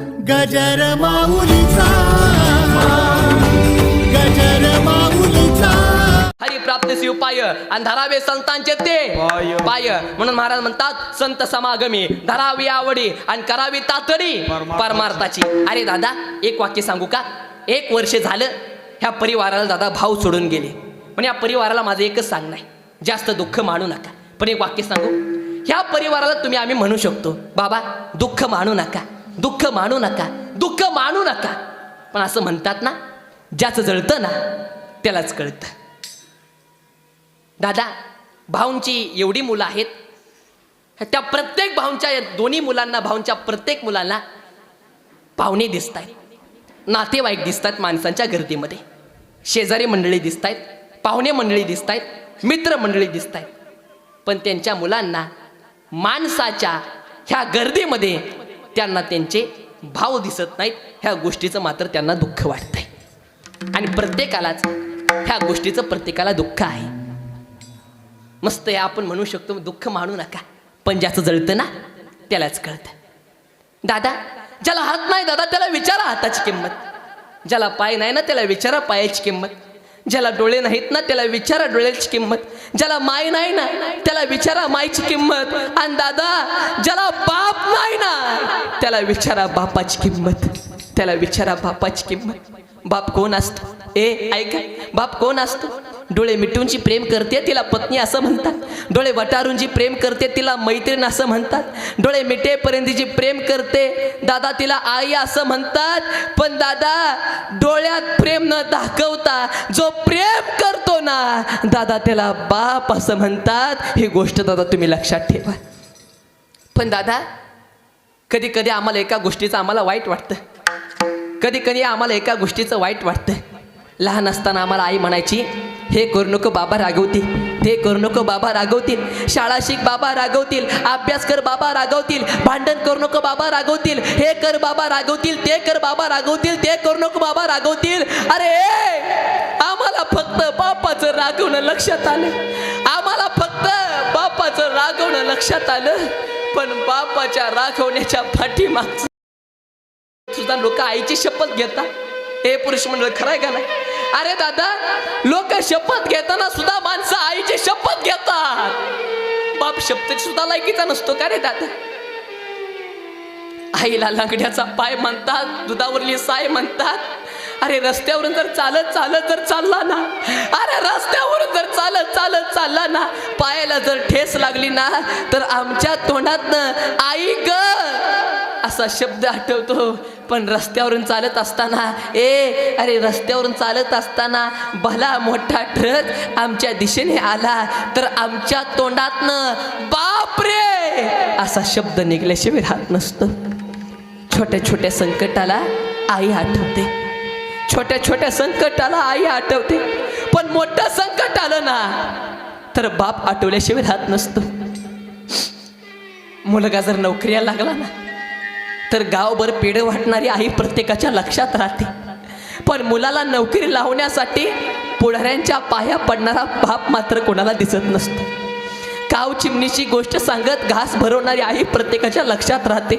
गजर माऊलीचा गजर माऊलीचा. हरिप्राप्त शिव पाय आणि धरावे संतांचे ते. पाय. म्हणून महाराज म्हणतात संत समागमी धरावी आवडी आणि करावी तातडी. परमार्थाची. परमार्थाची. अरे दादा एक वाक्य सांगू का? एक वर्ष झालं ह्या परिवाराला दादा भाव सोडून गेले. पण या परिवाराला माझं एकच सांगणं आहे जास्त दुःख मानू नका. पण एक वाक्य सांगू. ह्या परिवाराला तुम्ही आम्ही म्हणू शकतो. बाबा दुःख मानू नका. दुःख मानू नका दुःख मानू नका. पण असं म्हणतात ना ज्याचं जळतं ना त्यालाच कळतं. दादा भाऊंची एवढी मुलं आहेत त्या प्रत्येक भाऊंच्या या दोन्ही मुलांना भाऊंच्या प्रत्येक मुलांना पाहुणे दिसत आहेत नातेवाईक दिसत आहेत माणसांच्या गर्दीमध्ये. शेजारी मंडळी दिसत आहेत पाहुणे मंडळी दिसत आहेत मित्र मंडळी दिसत आहेत पण त्यांच्या मुलांना माणसाच्या ह्या गर्दीमध्ये त्यांना त्यांचे भाव दिसत नाहीत ह्या गोष्टीचं मात्र त्यांना दुःख वाटतंय. आणि प्रत्येकालाच ह्या गोष्टीचं प्रत्येकाला दुःख आहे. मस्त आहे आपण म्हणू शकतो दुःख मानू नका पण ज्याचं जळतं ना त्यालाच कळतं. दादा ज्याला हात नाही दादा त्याला विचारा हाताची किंमत. ज्याला पाय नाही ना त्याला विचारा पायाची किंमत. ज्याला डोळे नाहीत ना त्याला विचारा डोळ्याची किंमत. ज्याला माय नाही ना त्याला विचारा मायची किंमत. आणि दादा ज्याला बाप नाही ना त्याला विचारा बापाची किंमत. त्याला विचारा बापाची किंमत. बाप कोण असतो? ए ऐका बाप कोण असतो? डोळे मिटून जी प्रेम करते तिला पत्नी असं म्हणतात. डोळे वटारून जी प्रेम करते तिला मैत्रीण असं म्हणतात. डोळे मिटेपर्यंत जी प्रेम करते दादा तिला आई असं म्हणतात. पण दादा डोळ्यात प्रेम न दाखवता जो प्रेम करतो ना दादा त्याला बाप असं म्हणतात. ही गोष्ट दादा तुम्ही लक्षात ठेवा. पण दादा कधी कधी आम्हाला एका गोष्टीचं आम्हाला वाईट वाटतं. कधी कधी आम्हाला एका गोष्टीचं वाईट वाटतं लहान असताना आम्हाला आई म्हणायची हे करू नको बाबा रागवतील ते करू नको बाबा रागवतील शाळा शिक बाबा रागवतील अभ्यास कर बाबा रागवतील भांडण करू नको बाबा रागवतील हे कर बाबा रागवतील ते कर बाबा रागवतील ते करू नको बाबा रागवतील. अरे आम्हाला फक्त बापाचं रागवणं लक्षात आलं. आम्हाला फक्त बापाचं रागवणं लक्षात आलं. पण बापाच्या रागवण्याच्या पाठीमागचं सुद्धा लोक आईची शपथ घेतात हे पुरुष मंडळ खरंय का नाही? अरे दादा लोक शपथ घेताना सुद्धा माणसं आईची शपथ घेतात. बाप शपथ सुद्धा लायकीचा नसतो का रे दादा? आईला लंगड्याचा पाय म्हणतात दुधावरली साय म्हणतात. अरे रस्त्यावरून जर चालत चालत जर चालला ना अरे रस्त्यावरून जर चालत चालत चालला ना पायाला जर ठेस लागली ना तर आमच्या तोंडातनं आई ग! असा शब्द आठवतो पण रस्त्यावरून चालत असताना ए अरे रस्त्यावरून चालत असताना भला मोठा ट्रक आमच्या दिशेने आला तर आमच्या तोंडातनं बाप रे असा शब्द निघल्याशिवाय राहत नसतो. छोट्या छोट्या संकटाला आई आठवते. छोट्या छोट्या संकटाला आई आठवते. पण मोठं संकट आलं ना तर बाप आठवल्याशिवाय राहत नसतो. मुलगा जर नोकरीला लागला ना तर गावभर पेढं वाटणारी आई प्रत्येकाच्या लक्षात राहते. पण मुलाला नोकरी लावण्यासाठी पुढाऱ्यांच्या पाया पडणारा बाप मात्र कोणाला दिसत नसतो. काव चिमणीची गोष्ट सांगत घास भरवणारी आई प्रत्येकाच्या लक्षात राहते.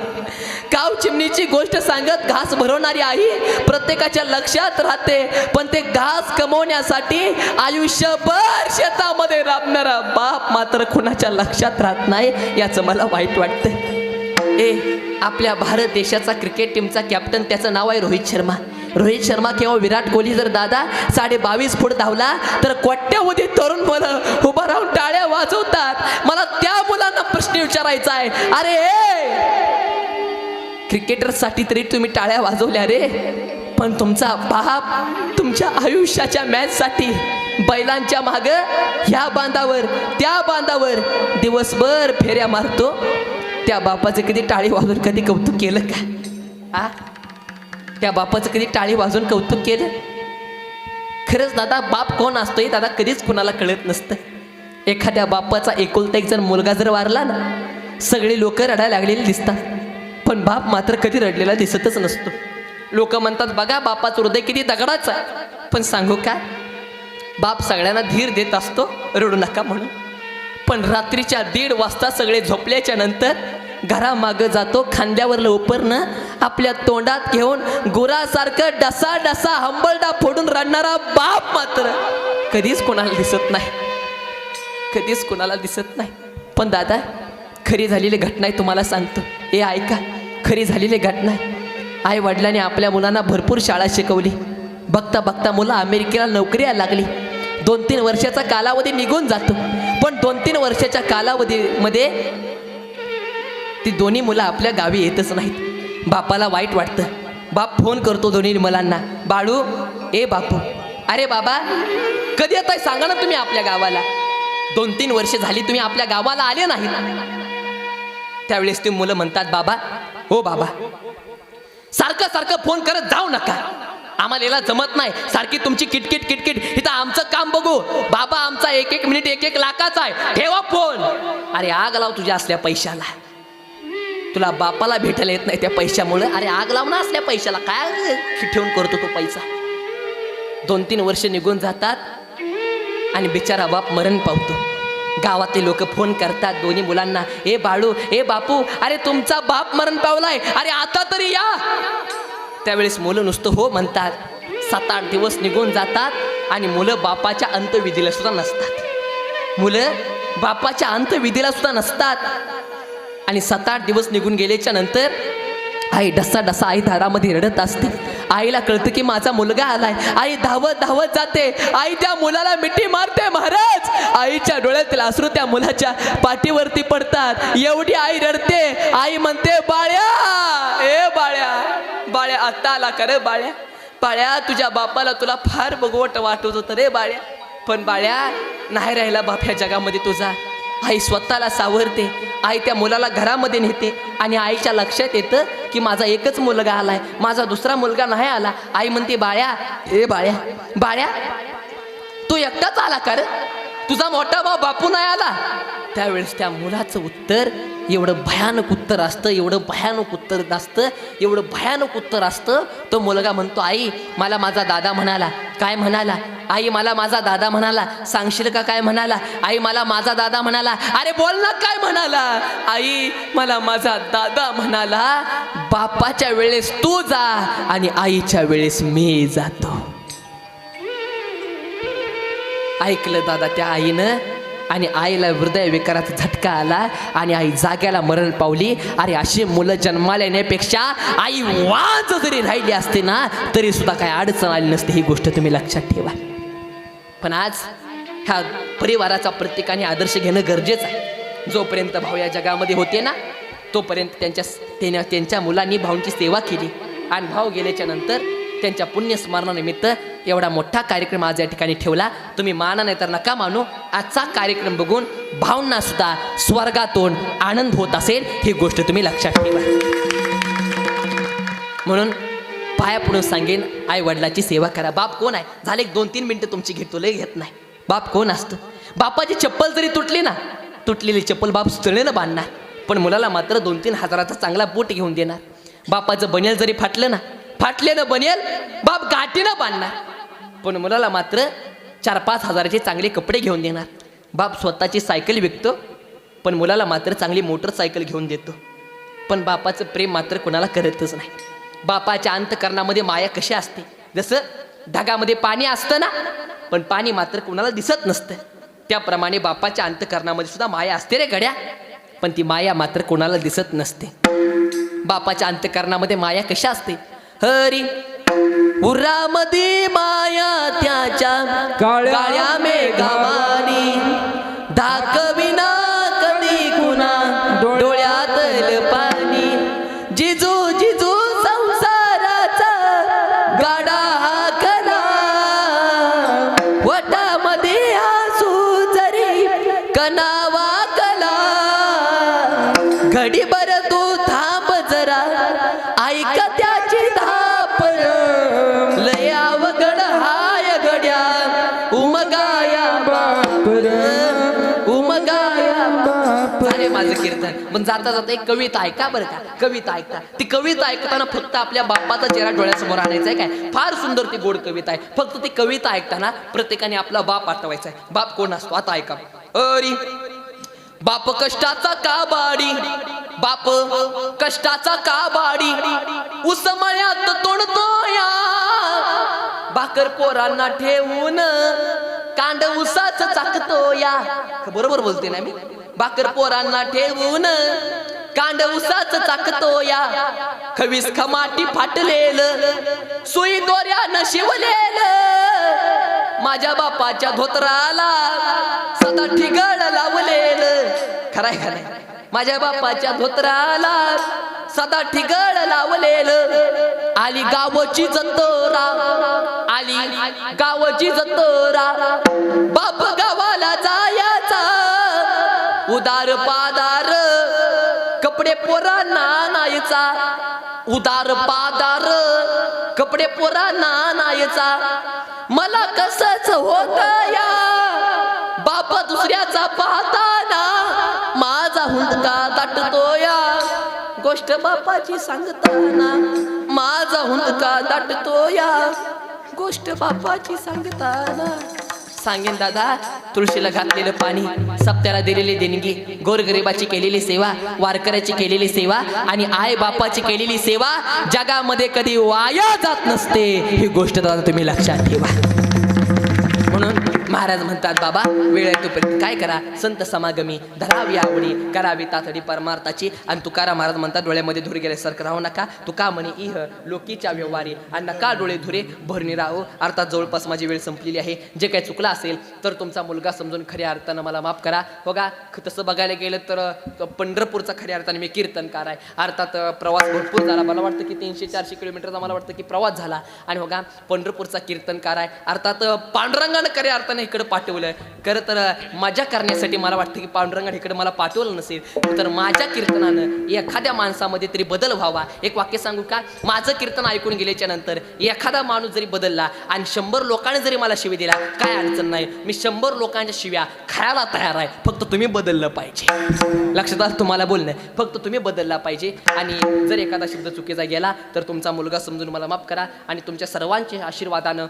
काव चिमणीची गोष्ट सांगत घास भरवणारी आई प्रत्येकाच्या लक्षात राहते. पण ते घास कमवण्यासाठी आयुष्यभर शेतामध्ये राबणारा बाप मात्र कुणाच्या लक्षात राहत नाही याचं मला वाईट वाटतं ए आपल्या भारत देशाचा क्रिकेट टीमचा कॅप्टन त्याचं नाव आहे रोहित शर्मा. रोहित शर्मा किंवा विराट कोहली जर दादा साडे बावीस फूट धावला तर कोट्यावधी तरुण मुलं उभं राहून टाळ्या वाजवतात. मला त्या मुलांना प्रश्न विचारायचा आहे. अरे क्रिकेटरसाठी तरी तुम्ही टाळ्या वाजवल्या रे. पण तुमचा बाप तुमच्या आयुष्याच्या मॅचसाठी बैलांच्या माग ह्या बांधावर त्या बांधावर दिवसभर फेऱ्या मारतो. त्या बापाचं कधी टाळी वाजून कधी कौतुक केलं का? आ? त्या बापाचं कधी टाळी वाजून कौतुक केलं? खरंच दादा बाप कोण असतो दादा कधीच कुणाला कळत नसतं. एखाद्या बापाचा एकुलता एक जण मुलगा जर वारला ना सगळे लोक रडायला लागलेले दिसतात. पण बाप मात्र कधी रडलेला दिसतच नसतो. लोक म्हणतात बघा बापाचं हृदय किती दगडाचं पण सांगू का? बाप सगळ्यांना धीर देत असतो रडू नका म्हणून. पण रात्रीच्या दीड वाजता सगळे झोपल्याच्या नंतर घरामागं जातो खांद्यावर उपरणं आपल्या तोंडात घेऊन गुरासारखं डसा डसा हंबलडा फोडून रडणारा बाप मात्र कधीच कोणाला दिसत नाही. कधीच कोणाला दिसत नाही. पण दादा खरी झालेली घटना आहे तुम्हाला सांगतो. हे ऐका खरी झालेली घटना आहे आई वडिलांनी आपल्या मुलांना भरपूर शाळा शिकवली. बघता बघता मुलं अमेरिकेला नोकरीला लागली. दोन तीन वर्षाचा कालावधी निघून जातो. पण दोन तीन वर्षाच्या कालावधीमध्ये ती दोन्ही मुलं आपल्या गावी येतच नाहीत. बापाला वाईट वाटतं. बाप फोन करतो दोन्ही मुलांना बाळू ए बापू. अरे बाबा कधी येत सांगा ना तुम्ही आपल्या गावाला. दोन तीन वर्षे झाली तुम्ही आपल्या गावाला आले नाहीत. त्यावेळेस ती मुलं म्हणतात बाबा हो बाबा सारखं सारखं फोन करत जाऊ नका. आम्हाला याला जमत नाही. सारखी तुमची किटकिट किटकिट. इथं आमचं काम बघू. बाबा आमचा एक एक मिनिट एक एक लाखाचा आहे. ठेवा फोन. अरे आग लाव तुझ्या असल्या पैशाला. तुला बापाला भेटायला येत नाही त्या पैशामुळं. अरे आग लाव ना असल्या पैशाला. काय ठेवून करतो तो पैसा. दोन तीन वर्ष निघून जातात आणि बिचारा बाप मरण पावतो. गावातले लोक फोन करतात दोन्ही मुलांना. ए बाळू ए बापू अरे तुमचा बाप मरण पावलाय. अरे आता तरी या. त्यावेळेस मुलं नुसतं हो म्हणतात. सात आठ दिवस निघून जातात आणि मुलं बापाच्या अंतविधीला सुद्धा नसतात. मुलं बापाच्या अंतविधीला सुद्धा नसतात. आणि सात आठ दिवस निघून गेल्याच्यानंतर आई डसा डसा आई दारामध्ये रडत असते. आईला कळतं की माझा मुलगा आलाय. आई धावत धावत जाते. आई त्या मुलाला मिठी मारते महाराज. आईच्या डोळ्यातील अश्रू त्या मुलाच्या पाठीवरती पडतात. एवढी आई रडते. आई म्हणते बाळ्या ए बाळ्या बाळ्या आत्ता आला का रे बाळ्या? बाळ्या तुझ्या बापाला तुला फार बघवट वाटत होतं रे बाळ्या. पण बाळ्या नाही राहिला बाप ह्या जगामध्ये तुझा. आई स्वतःला सावरते आई त्या मुलाला घरामध्ये नेते आणि आईच्या लक्षात येतं की माझा एकच मुलगा आलाय माझा दुसरा मुलगा नाही आला. आई म्हणते बाळ्या हे बाळ्या बाळ्या तू एकटाच आला कर तुझा मोठा भाऊ बापू नाही आला? त्यावेळेस त्या मुलाचं उत्तर एवढं भयानक उत्तर असतं एवढं भयानक उत्तर असतं एवढं भयानक उत्तर असतं. तो मुलगा म्हणतो आई मला माझा दादा म्हणाला. काय म्हणाला? आई मला माझा दादा म्हणाला. सांगशील का काय म्हणाला? आई मला माझा दादा म्हणाला. अरे बोल ना काय म्हणाला? आई मला माझा दादा म्हणाला. बापाच्या वेळेस तू जा आणि आईच्या वेळेस मी जातो. ऐकलं दादा त्या आईनं. आणि आईला हृदय विकाराचा झटका आला आणि आई जाग्याला मरण पावली. अरे अशी मुलं जन्माला येण्यापेक्षा आई वाज जरी राहिली असते ना तरी सुद्धा काय अडचण आली नसते. ही गोष्ट तुम्ही लक्षात ठेवा. पण आज ह्या परिवाराचा प्रत्येकाने आदर्श घेणं गरजेचं आहे. जोपर्यंत भाऊ या जगामध्ये होते ना तोपर्यंत त्यांच्या त्यांच्या मुलांनी भाऊंची सेवा केली. आणि भाऊ गेल्याच्यानंतर त्यांच्या पुण्यस्मरणानिमित्त एवढा मोठा कार्यक्रम आज या ठिकाणी ठेवला. तुम्ही माना नाही तर नका मानू आजचा कार्यक्रम बघून भाऊंना सुद्धा स्वर्गातून आनंद होत असेल ही गोष्ट तुम्ही लक्षात ठेवा. म्हणून पाया पडून सांगेन आई वडिलाची सेवा करा. बाप कोण आहे? झाले दोन तीन मिनटं तुमची घेतो लय घेत नाही. बाप कोण असतं? बापाची चप्पल जरी तुटली ना तुटलेली चप्पल बाप सुतळेनं बांधणार. पण मुलाला मात्र दोन तीन हजाराचा चांगला बूट घेऊन देणार. बापाचं बनेल जरी फाटलं ना फाटलेलं बनेल बाप गाठीनं बांधणार. पण मुलाला मात्र चार पाच हजाराचे चांगले कपडे घेऊन देणार. बाप स्वतःची सायकल विकतो पण मुलाला मात्र चांगली मोटरसायकल घेऊन देतो. पण बापाचं प्रेम मात्र कोणाला करतच नाही. बापाच्या अंतकरणामध्ये माया कशी असते? जसं ढगामध्ये पाणी असतं ना पण पाणी मात्र कोणाला दिसत नसतं. त्याप्रमाणे बापाच्या अंतकरणामध्ये सुद्धा माया असते रे गड्या. पण ती माया मात्र कोणाला दिसत नसते. बापाच्या अंतकरणामध्ये माया कशा असते? हरी. उरामध्ये माया त्याच्या काळ्या मेघावानी. दाखविना कधी कुणा डोळ्यातल माझं कीर्तन. पण जाता जाता एक कविता ऐका बरं का. कविता ऐकता. ती कविता ऐकताना फक्त आपल्या बापाचा चेहरा डोळ्यासमोर आणायचा आहे काय? फार सुंदर ती गोड कविता आहे. फक्त ती कविता ऐकताना प्रत्येकाने आपला बाप आठवायचा आहे. बाप कोण असतो? आता ऐका. अरी बाप कष्टाचा का बाडी बाप कष्टाचा का बाडी उसमळ्यात तोडतो या. भाकर पोरांना ठेवून कांड उसाच चाकतो या. बरोबर बोलते ना मी? भाकर पोरांना ठेवून कांड उसाच चाकतो या. खवीस खमाटी फाटलेल सुई दोऱ्यानं शिवलेल. माझ्या बापाच्या धोत्राला सदा ठिगळ लावलेल. खराय खराय. माझ्या बापाच्या धोत्राला सदा ठिगळ लावलेल. आली गावची जतोरा आली गावची जतोरा. बाप गावाला जायाचा उदार पादार कपडे पोरांना नायचा उदार पादार कपडे पोरांना नायचा मला कसच होत या? बाप दुसऱ्याचा पाहताना माझा हुंदका दाटतो या. गोष्ट बापाची सांगताना माझा हुंदका दाटतो या. गोष्ट बापाची सांगताना सांगेन दादा तुळशीला घातलेलं पाणी सप्त्याला दिलेली देणगी गोरगरिबाची केलेली सेवा वारकऱ्याची केलेली सेवा आणि आई बापाची केलेली सेवा जगामध्ये कधी वाया जात नसते. ही गोष्ट दादा तुम्ही लक्षात ठेवा. महाराज म्हणतात बाबा वेळ आहे तोपर्यंत काय करा? संत समागमी धरावी आवडी करावी तातडी परमार्थाची. आणि तुकाराम महाराज म्हणतात डोळ्यामध्ये धुरे गेल्यासारखं राहू नका. तुका म्हणे इह लोकीच्या व्यवहारी. आणि नका डोळे धुरे भरणी राहो. अर्थात जवळपास माझी वेळ संपलेली आहे. जे काही चुकलं असेल तर तुमचा मुलगा समजून खऱ्या अर्थानं मला माफ करा. हो बघा तसं बघायला गेलं तर पंढरपूरचा खऱ्या अर्थाने मी कीर्तनकार आहे. अर्थात प्रवास भरपूर झाला. मला वाटतं की तीनशे चारशे किलोमीटरचा मला वाटतं की प्रवास झाला. आणि हो बघा पंढरपूरचा कीर्तनकार आहे. अर्थात पांडुरंगानं खऱ्या अर्थाने इकडे पाठवलं खरं तर मजा करण्यासाठी मला वाटतं की पांडुरंगाने इकडे मला पाठवलं नसेल तर माझ्या कीर्तनानं एखाद्या माणसामध्ये तरी बदल व्हावा. एक वाक्य सांगू का? माझं कीर्तन ऐकून गेल्याच्यानंतर एखादा माणूस जरी बदलला आणि शंभर लोकांनी जरी मला शिवी दिला काय अडचण नाही. मी शंभर लोकांच्या शिव्या खायला तयार आहे. फक्त तुम्ही बदललं पाहिजे. लक्षात आलं तुम्हाला बोलणं? फक्त तुम्ही बदलला पाहिजे. आणि जर एखादा शब्द चुकीचा गेला तर तुमचा मुलगा समजून मला माफ करा. आणि तुमच्या सर्वांच्या आशीर्वादानं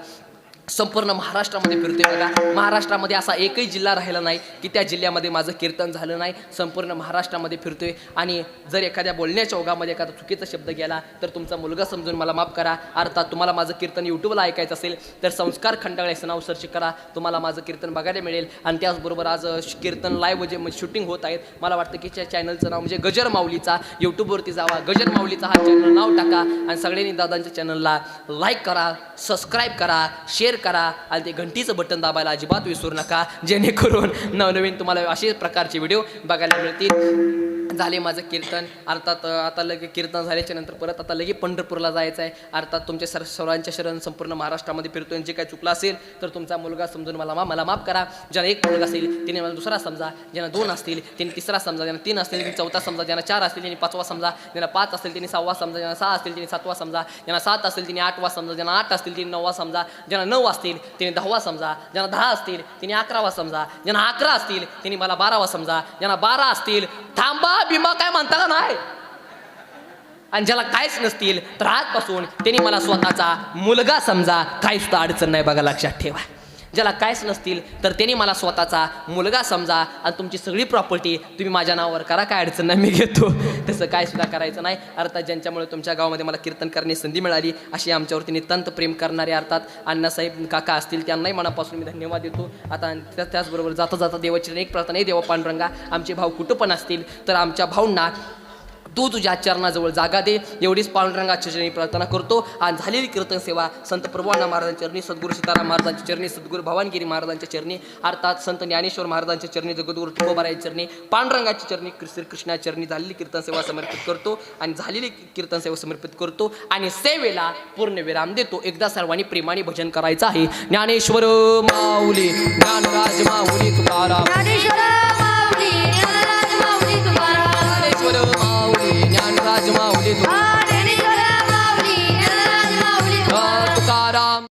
संपूर्ण महाराष्ट्रामध्ये फिरतोय बघा. महाराष्ट्रामध्ये असा एकही जिल्हा राहिला नाही की त्या जिल्ह्यामध्ये माझं कीर्तन झालं नाही. संपूर्ण महाराष्ट्रामध्ये फिरतोय. आणि जर एखाद्या बोलण्याच्या ओघामध्ये एखादा चुकीचा शब्द गेला तर तुमचा मुलगा समजून मला माफ करा. अर्थात तुम्हाला माझं कीर्तन यूट्यूबला ऐकायचं असेल तर संस्कार खंडाळ्याचं नाव सर्च करा. तुम्हाला माझं कीर्तन बघायला मिळेल. आणि त्याचबरोबर आज श- कीर्तन लाईव्ह जे शूटिंग होत आहेत. मला वाटतं की त्या चॅनलचं नाव म्हणजे गजर माऊलीचा. यूट्यूबवरती जावा. गजर माऊलीचा हा चॅनल नाव टाका. आणि सगळ्यांनी दादांच्या चॅनलला लाईक करा सबस्क्राईब करा शेअर करा. आणि ते घंटीचं बटन दाबायला अजिबात विसरू नका. जेणेकरून नवनवीन तुम्हाला असे प्रकारचे व्हिडिओ बघायला मिळतील. झाले माझं कीर्तन अर्थात आता लगे कीर्तन झाल्याच्यानंतर परत आता लगे पंढरपूरला जायचं आहे अर्थात तुमच्या सर सर्वांच्या शरण संपूर्ण महाराष्ट्रामध्ये फिरतोय जे काही चुकलं असेल तर तुमचा मुलगा समजून मला मा मला माफ करा ज्यांना एक मुलगा असेल तिने मला दुसरा समजा ज्यांना दोन असतील त्यांनी तिसरा समजा ज्यांना तीन असतील त्यांनी चौथा समजा ज्यांना चार असतील त्यांनी पाचवा समजा ज्यांना पाच असतील त्यांनी सहावा समजा ज्यांना सहा असतील त्यांनी सातवा समजा ज्यांना सात असतील त्यांनी आठवा समजा ज्यांना आठ असतील त्यांनी नववा समजा ज्यांना नऊ असतील त्यांनी दहावा समजा ज्यांना दहा असतील त्यांनी अकरावा समजा ज्यांना अकरा असतील त्यांनी मला बारावा समजा ज्यांना बारा असतील थांबा भीमा काय म्हणता का नाही? आणि ज्याला काहीच नसतील तर आजपासून त्यांनी मला स्वतःचा मुलगा समजा काहीच सुद्धा अडचण नाही बघा लक्षात ठेवा. ज्याला कायच नसतील तर त्यांनी मला स्वतःचा मुलगा समजा आणि तुमची सगळी प्रॉपर्टी तुम्ही माझ्या नावावर करा काय अडचण नाही मी घेतो. तसं काय सुद्धा करायचं नाही. अर्थात ज्यांच्यामुळे तुमच्या गावामध्ये मला कीर्तन करण्याची संधी मिळाली अशी आमच्यावरती तंत प्रेम करणारे अर्थात अण्णासाहेब काका असतील त्यांनाही मनापासून मी धन्यवाद देतो. आता त्याचबरोबर जाता जाता देवाची एक प्रार्थना आहे देवा पांडुरंगा आमचे भाऊ कुठं पण असतील तर आमच्या भाऊंना तू तुझ्या चरणाजवळ जागा दे. एवढीच पांडुरंगाच्या चरणी प्रार्थना करतो. आणि झालेली कीर्तन सेवा संत प्रभुअण्णा महाराजांच्या चरणी सद्गुरू सीताराम महाराजांच्या चरणी सद्गुरू भवानगिरी महाराजांच्या चरणी अर्थात संत ज्ञानेश्वर महाराजांच्या चरणी जगद्गुरू तुकोबाराच्या चरणी पांडुरंगाची चरणी श्रीकृष्णा चरणी झालेली कीर्तन सेवा समर्पित करतो. आणि झालेली कीर्तन सेवा समर्पित करतो. आणि सेवेला पूर्ण विराम देतो. एकदा सर्वांनी प्रेमाने भजन करायचं आहे. ज्ञानेश्वर माऊली ज्ञानराज माऊली तुकाराम.